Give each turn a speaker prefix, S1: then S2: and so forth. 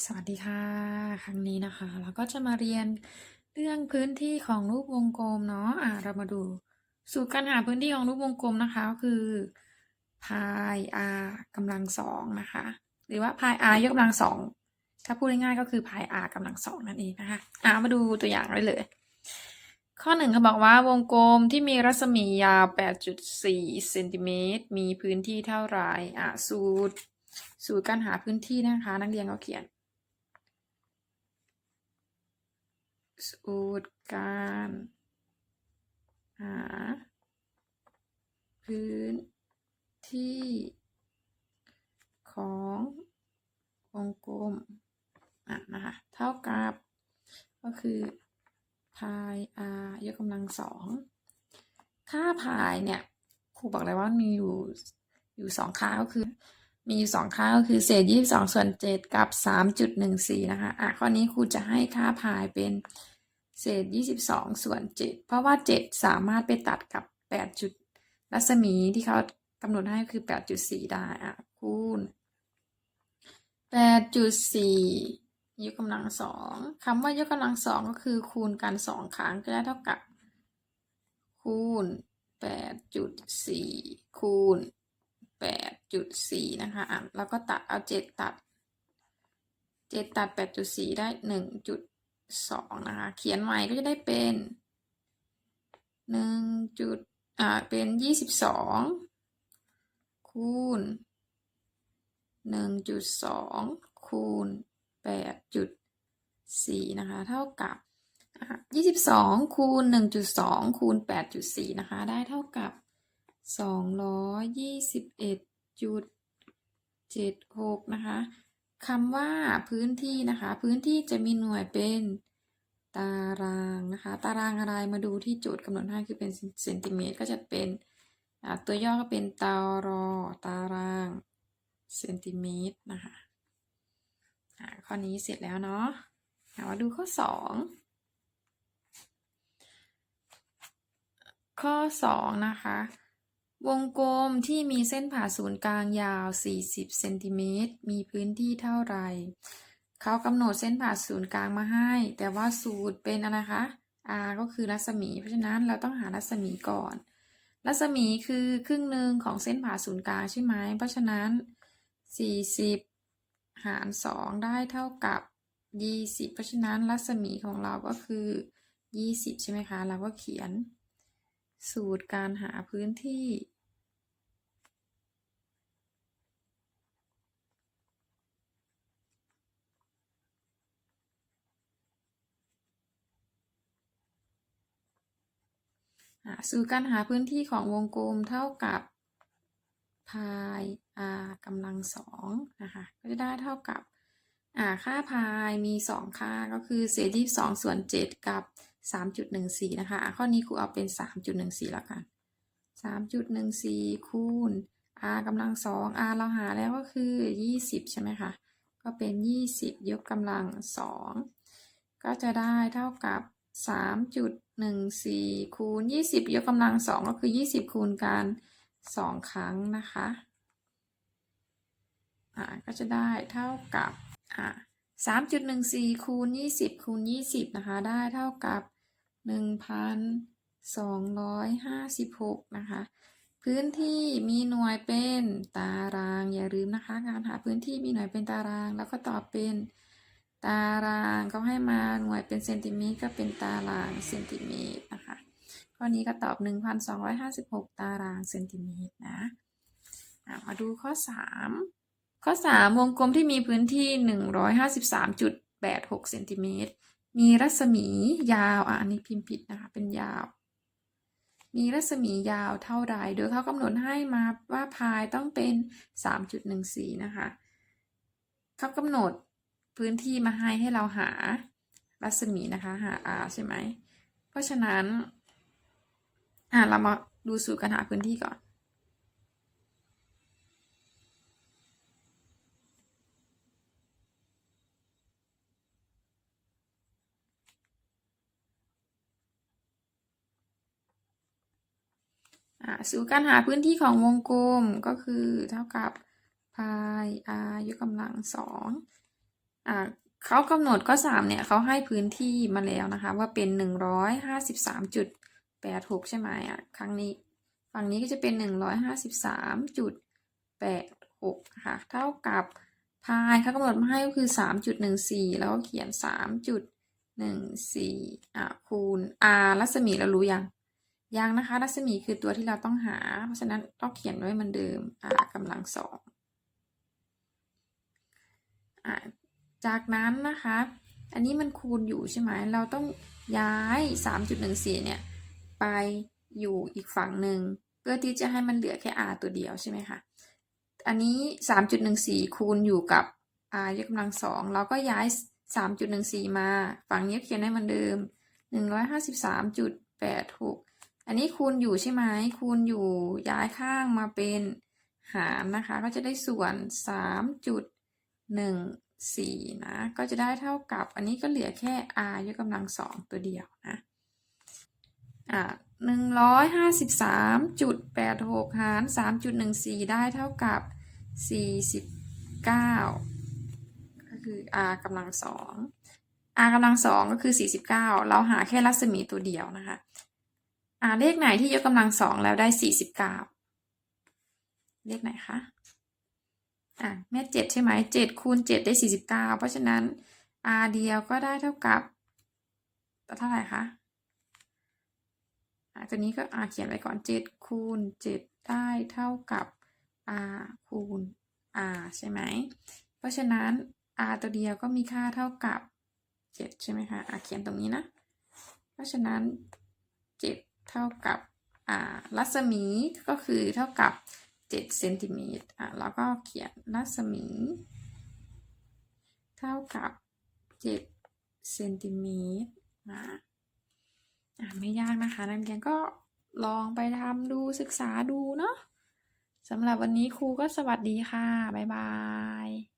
S1: สวัสดีค่ะ ครั้งนี้นะคะ เราก็จะมาเรียนเรื่องพื้นที่ของรูปวงกลมเนาะอะเรามาดู สูตรการหาพื้นที่ของรูปวงกลมนะคะก็คือพาย r กำลังสองนะคะ หรือว่าพาย r ยกกำลังสองถ้าพูดง่ายๆก็คือพาย r กำลังสองนั่นเองนะคะอะมาดูตัวอย่างได้เลย ข้อหนึ่งเขาบอกว่าวงกลมที่มีรัศมียาว 8.4เซนติเมตรมีพื้นที่เท่าไหร่อะสูตรสูตรการหาพื้นที่นะคะ นักเรียนก็เขียน สูตรการหาพื้นที่ของวงกลมอะนะคะเท่ากับก็คือพาย r ยกกำลังสองค่าพายเนี่ยครูบอกเลยว่ามีอยู่อยู่สองค่าก็คือ มีอยู่สองค่าก็คือเศษยี่สิบสองส่วนเจ็ดกับสามจุดหนึ่งสี่นะคะอะข้อนี้ครูจะให้ค่าพายเป็น เศษยี่สิบสองส่วนเจ็ดเพราะว่าเจ็ดสามารถไปตัดกับแปดจุด รัศมีที่เขากำหนดให้คือแปดจุดสี่ได้อะคูณแปดจุดสี่ยกกำลังสองคำว่ายกกำลังสองก็คือคูณกันสองครั้งก็ได้เท่ากับ คูณแปดจุดสี่คูณแปดจุดสี่นะคะอะแล้วก็ตัดเอาเจ็ดตัดเจ็ดตัดแปดจุดสี่ได้หนึ่งจุด สองนะคะ เขียนใหม่ก็จะได้เป็นหนึ่งจุดอ่าเป็นยี่สิบสองคูณหนึ่งจุดสองคูณแปดจุดสี่นะคะ เท่ากับยี่สิบสองคูณหนึ่งจุดสองคูณแปดจุดสี่นะคะ ได้เท่ากับสองร้อยยี่สิบเอ็ดจุดเจ็ดหกนะคะ คำว่าพื้นที่นะคะ พื้นที่จะมีหน่วยเป็นตารางนะคะ ตารางอะไรมาดูที่โจทย์กำหนดให้คือเป็นเซนติเมตรก็จะเป็นตัวย่อก็เป็นตารอตารางเซนติเมตรนะคะข้อนี้เสร็จแล้วเนาะมาดูข้อสองข้อสองนะคะ วงกลมที่มีเส้นผ่าศูนย์กลางยาว 40 เซนติเมตร มีพื้นที่เท่าไหร่ เขากำหนดเส้นผ่าศูนย์กลางมาให้ แต่ว่าสูตรเป็นอะไรคะ r ก็คือรัศมี เพราะฉะนั้นเราต้องหารัศมีก่อน รัศมีคือครึ่งหนึ่งของเส้นผ่าศูนย์กลางใช่ไหม เพราะฉะนั้น 40 หาร 2 ได้เท่ากับ 20 เพราะฉะนั้นรัศมีของเราก็คือ 20 ใช่ไหมคะ เราก็เขียน สูตรการหาพื้นที่ สูตรการหาพื้นที่ของวงกลมเท่ากับพาย r กำลังสองนะคะ ก็จะได้เท่ากับค่าพายมีสองค่าก็คือเศษที่สองส่วนเจ็ดกับสามจุดหนึ่งสี่นะคะ ข้อนี้ครูเอาเป็นสามจุดหนึ่งสี่แล้วกันสามจุดหนึ่งสี่คูณ r กำลังสอง r เราหาแล้วก็คือยี่สิบใช่ไหมคะ ก็เป็นยี่สิบยกกำลังสองก็จะได้เท่ากับ สามจุดหนึ่งสี่คูณยี่สิบยกกำลังสองก็คือยี่สิบคูณกันสองครั้งนะคะอ่าก็จะได้เท่ากับอ่าสามจุดหนึ่งสี่คูณยี่สิบคูณยี่สิบนะคะ ได้เท่ากับหนึ่งพันสองร้อยห้าสิบหกนะคะ พื้นที่มีหน่วยเป็นตารางอย่าลืมนะคะ การหาพื้นที่มีหน่วยเป็นตาราง แล้วก็ตอบเป็น ตารางเขาให้มาหน่วยเป็นเซนติเมตรก็เป็นตารางเซนติเมตรนะคะข้อนี้ก็ตอบ 1,256 ตารางเซนติเมตรนะมาดูข้อ 3 ข้อ 3 วงกลมที่มีพื้นที่ 153.86เซนติเมตรมีรัศมียาวอะอันนี้พิมพ์ผิดนะคะเป็นยาว มีรัศมียาวเท่าใดโดยเขากำหนดให้มาว่าพายต้องเป็น 3.14 นะคะเขากำหนด พื้นที่มาให้ให้เราหารัศมีนะคะหา r ใช่ไหม เพราะฉะนั้นอ่าเรามาดูสูตรการหาพื้นที่ก่อน สูตรการหาพื้นที่ของวงกลมก็คือเท่ากับพาย r ยกกำลังสอง อ่าเขากำหนดข้อสามเนี่ยเขาให้พื้นที่มาแล้วนะคะ ว่าเป็นหนึ่งร้อยห้าสิบสามจุดแปดหกใช่ไหมอะครั้งนี้ ฝั่งนี้ก็จะเป็นหนึ่งร้อยห้าสิบสามจุดแปดหกค่ะ เท่ากับพายเขากำหนดมาให้ก็คือสามจุดหนึ่งสี่แล้วก็เขียนสามจุดหนึ่งสี่อะคูณ r รัศมีเรารู้ยังยังนะคะ รัศมีคือตัวที่เราต้องหา เพราะฉะนั้นต้องเขียนไว้เหมือนเดิม r กำลังสองอะ จากนั้นนะคะ อันนี้มันคูณอยู่ใช่ไหม เราต้องย้าย 3.14 เนี่ย ไปอยู่อีกฝั่งหนึ่ง เพื่อที่จะให้มันเหลือแค่ r ตัวเดียวใช่ไหมคะ อันนี้ 3.14 คูณอยู่กับ r ยกกำลังสอง เราก็ย้าย 3.14 มา ฝั่งนี้เขียนได้เหมือนเดิม 153.86 อันนี้คูณอยู่ใช่ไหม คูณอยู่ย้ายข้างมาเป็นหารนะคะ ก็จะได้ส่วน 4 นะ ก็จะได้เท่ากับ อันนี้ก็เหลือแค่ r ยกกำลังสองตัวเดียวนะ อ่าหนึ่งร้อยห้าสิบสามจุดแปดหกหารสามจุดหนึ่งสี่ได้เท่ากับสี่สิบเก้าก็คือ r กำลังสอง r กำลังสองก็คือสี่สิบเก้าเราหาแค่รัศมีตัวเดียวนะคะ อ่าเลขไหนที่ยกกำลังสองแล้วได้สี่สิบเก้าเลขไหนคะ อะแม่เจ็ดใช่ไหมเจ็ดคูณเจ็ดได้สี่สิบเก้าเพราะฉะนั้น r เดียวก็ได้เท่ากับเท่าไหร่คะอะตัวนี้ก็ r เขียนไว้ก่อนเจ็ดคูณเจ็ดได้เท่ากับ r คูณ r ใช่ไหม เพราะฉะนั้น r ตัวเดียวก็มีค่าเท่ากับเจ็ดใช่ไหมคะอะเขียนตรงนี้นะ เพราะฉะนั้นเจ็ดเท่ากับอ่ารัศมีก็คือเท่ากับ เจ็ดเซนติเมตรอะแล้วก็เขียนรัศมี เท่ากับเจ็ดเซนติเมตรนะอะไม่ยากนะคะนักเรียนก็ลองไปทำดูศึกษาดูเนาะสำหรับวันนี้ครูก็สวัสดีค่ะ บ๊ายบาย